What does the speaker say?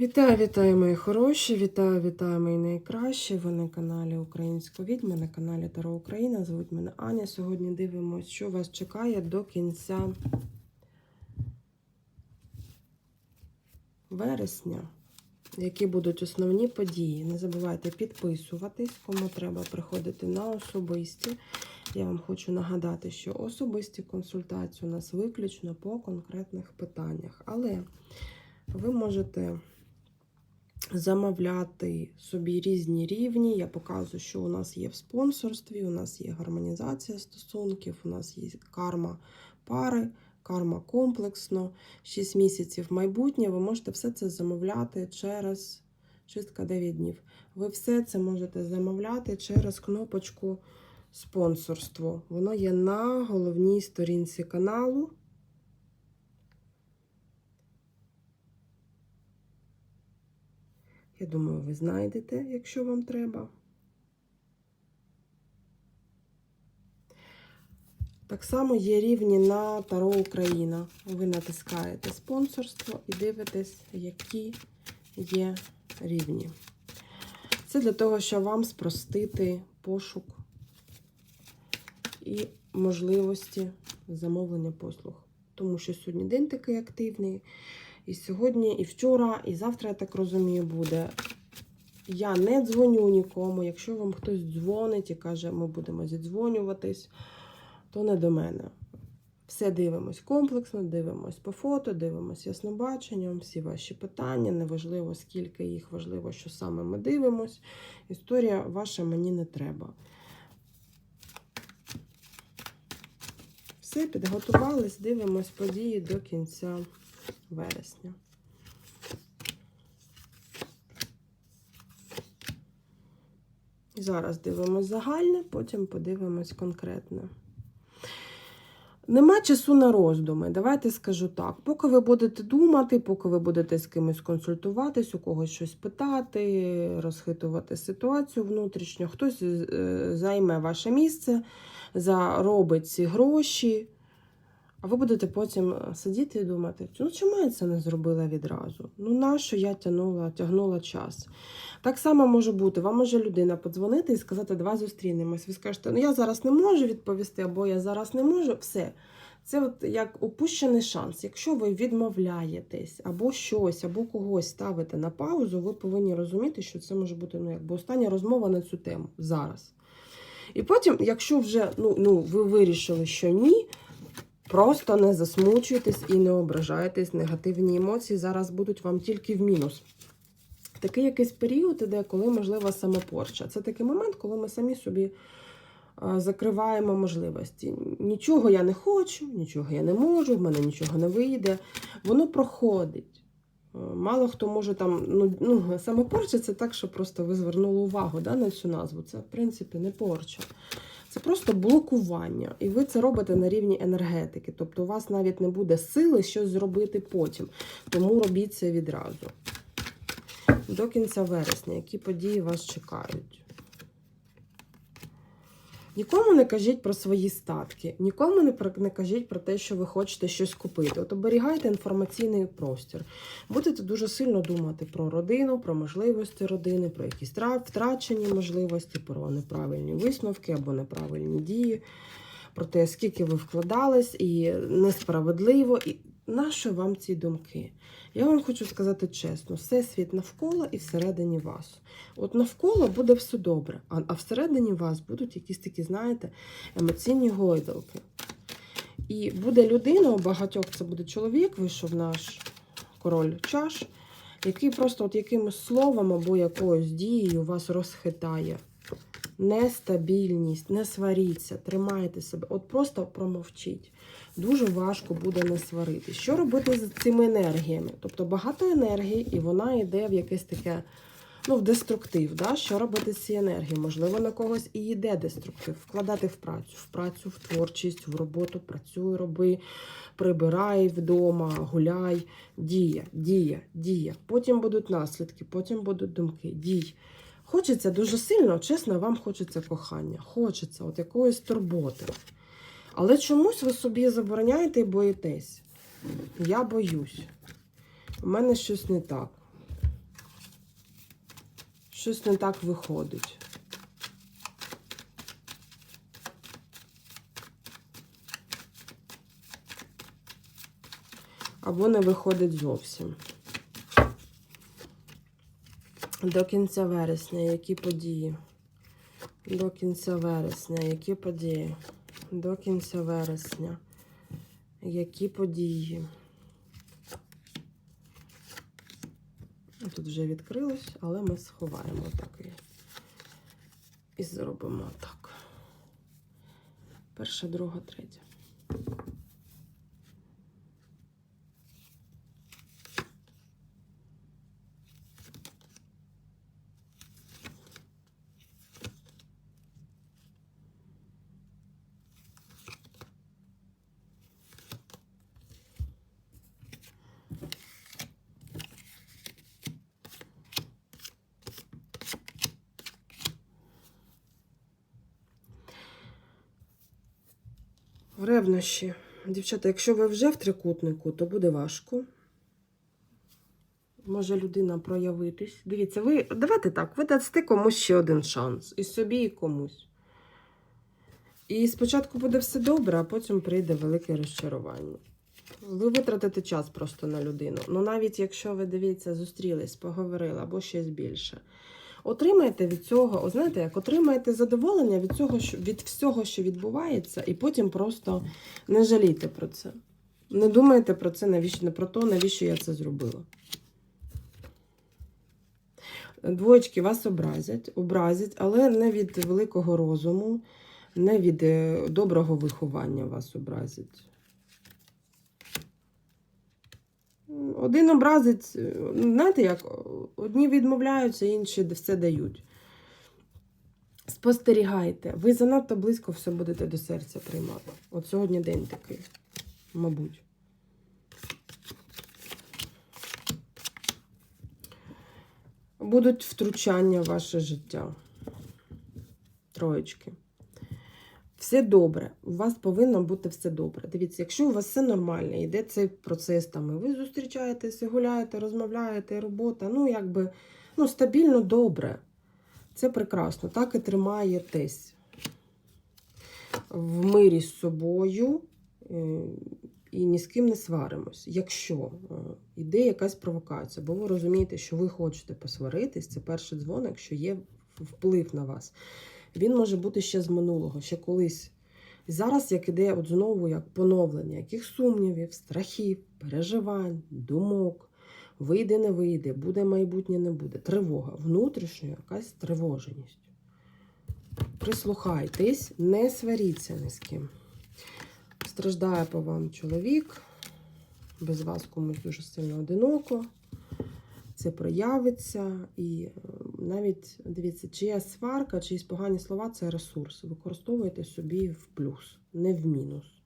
Вітаю, вітаю, мої хороші! Вітаю, вітаю, мої найкращі. Ви на каналі Українська відьма, на каналі Таро Україна. Звуть мене Аня. Сьогодні дивимося, що вас чекає до кінця вересня. Які будуть основні події. Не забувайте підписуватись, кому треба приходити на особисті. Я вам хочу нагадати, що особисті консультації у нас виключно по конкретних питаннях. Але ви можете замовляти собі різні рівні. Я показую, що у нас є в спонсорстві, у нас є гармонізація стосунків, у нас є карма пари, карма комплексно, 6 місяців майбутнє. Ви можете все це замовляти через чистка 9 днів. Ви все це можете замовляти через кнопочку спонсорство. Воно є на головній сторінці каналу. Я думаю, ви знайдете, якщо вам треба. Так само є рівні на Таро Україна. Ви натискаєте спонсорство і дивитесь, які є рівні. Це для того, щоб вам спростити пошук і можливості замовлення послуг. Тому що сьогодні день такий активний. І сьогодні, і вчора, і завтра, я так розумію, буде. Я не дзвоню нікому. Якщо вам хтось дзвонить і каже, ми будемо зідзвонюватись, то не до мене. Все дивимось комплексно, дивимось по фото, дивимось яснобаченням, всі ваші питання. Неважливо, скільки їх, важливо, що саме ми дивимось. Історія ваша мені не треба. Все, підготувались, дивимось події до кінця вересня. Зараз дивимось загальне, потім подивимось конкретне. Нема часу на роздуми. Давайте скажу так. Поки ви будете думати, поки ви будете з кимось консультуватись, у когось щось питати, розхитувати ситуацію внутрішньо, хтось е, займе ваше місце, заробить ці гроші. А ви будете потім е, сидіти і думати, ну чому я це не зробила відразу? Ну, нащо я тягнула, тягнула час? Так само може бути, вам може людина подзвонити і сказати, давай зустрінемось. Ви скажете, ну я зараз не можу відповісти, або я зараз не можу. Все. Це от як упущений шанс. Якщо ви відмовляєтесь або щось, або когось ставите на паузу, ви повинні розуміти, що це може бути ну, якби остання розмова на цю тему зараз. І потім, якщо вже ну, ну, ви вирішили, що ні. Просто не засмучуйтесь і не ображайтесь. Негативні емоції зараз будуть вам тільки в мінус. Такий якийсь період іде, коли можлива самопорча. Це такий момент, коли ми самі собі закриваємо можливості. Нічого я не хочу, нічого я не можу, в мене нічого не вийде. Воно проходить. Мало хто може там, ну, ну самопорча це так, що просто ви звернули увагу да, на цю назву. Це, в принципі, не порча. Це просто блокування. І ви це робите на рівні енергетики. Тобто у вас навіть не буде сили щось зробити потім. Тому робіть це відразу. До кінця вересня, які події вас чекають. Нікому не кажіть про свої статки, нікому не, не кажіть про те, що ви хочете щось купити. От оберігайте інформаційний простір. Будете дуже сильно думати про родину, про можливості родини, про якісь втрачені можливості, про неправильні висновки або неправильні дії, про те, скільки ви вкладались, і несправедливо. І Нащо вам ці думки? Я вам хочу сказати чесно, все світ навколо і всередині вас. От навколо буде все добре, а всередині вас будуть якісь такі, знаєте, емоційні гойдалки. І буде людина, у багатьох це буде чоловік, вийшов наш король чаш, який просто от якимось словом або якоюсь дією вас розхитає. Нестабільність, не сваріться, тримайте себе, от просто промовчіть дуже важко буде не сварити. Що робити з цими енергіями? Тобто багато енергії, і вона йде в якесь таке, ну, в деструктив. Да? Що робити з цією енергією? Можливо, на когось і йде деструктив. Вкладати в працю, в працю, в творчість, в роботу, працюй, роби, прибирай вдома, гуляй, дія, дія, дія. Потім будуть наслідки, потім будуть думки, дій. Хочеться дуже сильно, чесно, вам хочеться кохання, хочеться от якоїсь турботи. Але чомусь ви собі забороняєте і боїтесь. Я боюсь. У мене щось не так. Щось не так виходить. Або не виходить зовсім. До кінця вересня, які події? До кінця вересня, які події? До кінця вересня. Які події? Тут вже відкрилось, але ми сховаємо так і, зробимо так. Перша, друга, третя. Ревнощі. Дівчата, якщо ви вже в трикутнику, то буде важко. Може людина проявитись. Дивіться, ви давайте так, ви дасте комусь ще один шанс. І собі, і комусь. І спочатку буде все добре, а потім прийде велике розчарування. Ви витратите час просто на людину. Ну навіть якщо ви дивіться, зустрілись, поговорили або щось більше. Отримаєте від цього, о, знаєте, як отримаєте задоволення від цього, від всього, що відбувається, і потім просто не жалійте про це. Не думайте про це, навіщо не про те, навіщо я це зробила. Двоєчки вас образять, образять, але не від великого розуму, не від е, доброго виховання вас образять. Один образить, е, знаєте як, одні відмовляються, інші все дають. Спостерігайте, ви занадто близько все будете до серця приймати. От сьогодні день такий, мабуть. Будуть втручання в ваше життя. Троєчки. Все добре. У вас повинно бути все добре. Дивіться, якщо у вас все нормально, йде цей процес, там, і ви зустрічаєтеся, гуляєте, розмовляєте, робота, ну, якби, ну, стабільно добре. Це прекрасно. Так і тримаєтесь в мирі з собою е, і ні з ким не сваримось. Якщо е, йде якась провокація, бо ви розумієте, що ви хочете посваритись, це перший дзвоник, що є вплив на вас. Він може бути ще з минулого, ще колись. І зараз, як іде от знову як поновлення яких сумнівів, страхів, переживань, думок, вийде, не вийде, буде майбутнє, не буде. Тривога, внутрішня якась тривоженість. Прислухайтесь, не сваріться ні з ким. Страждає по вам чоловік, без вас комусь дуже сильно одиноко. Це проявиться, і навіть дивіться, чия сварка, чиїсь погані слова це ресурс. Використовуйте собі в плюс, не в мінус.